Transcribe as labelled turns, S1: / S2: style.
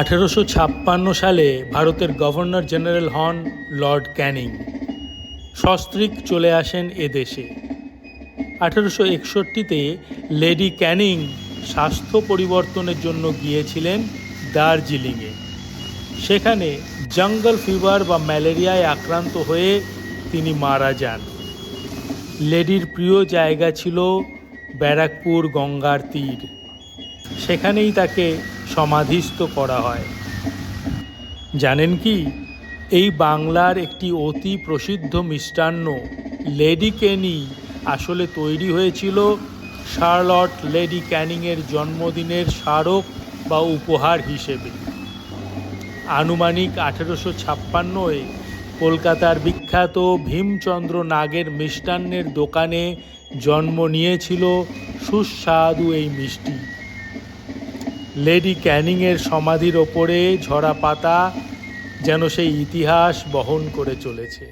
S1: আঠেরোশো ছাপ্পান্ন সালে ভারতের গভর্নর জেনারেল হন লর্ড ক্যানিং। সস্ত্রীক চলে আসেন এদেশে আঠেরোশো একষট্টিতে লেডি ক্যানিং স্বাস্থ্য পরিবর্তনের জন্য গিয়েছিলেন দার্জিলিংয়ে। সেখানে জঙ্গল ফিভার বা ম্যালেরিয়ায় আক্রান্ত হয়ে তিনি মারা যান। লেডির প্রিয় জায়গা ছিল ব্যারাকপুর গঙ্গার তীর। সেখানেই তাকে সমাধিস্থ করা হয়। জানেন কি? এই বাংলার একটি অতি প্রসিদ্ধ মিষ্টান্ন, লেডি ক্যানি আসলে তৈরি হয়েছিল শার্লট লেডি ক্যানিংয়ের জন্মদিনের স্মারক বা উপহার হিসেবে। আনুমানিক আঠেরোশো ছাপ্পান্নয় কলকাতার বিখ্যাত ভীমচন্দ্র নাগের মিষ্টান্নের দোকানে জন্ম নিয়েছিল সুস্বাদু এই মিষ্টি। লেডি ক্যানিংয়ের সমাধির ওপরে ঝরা পাতা যেন সেই ইতিহাস বহন করে চলেছে।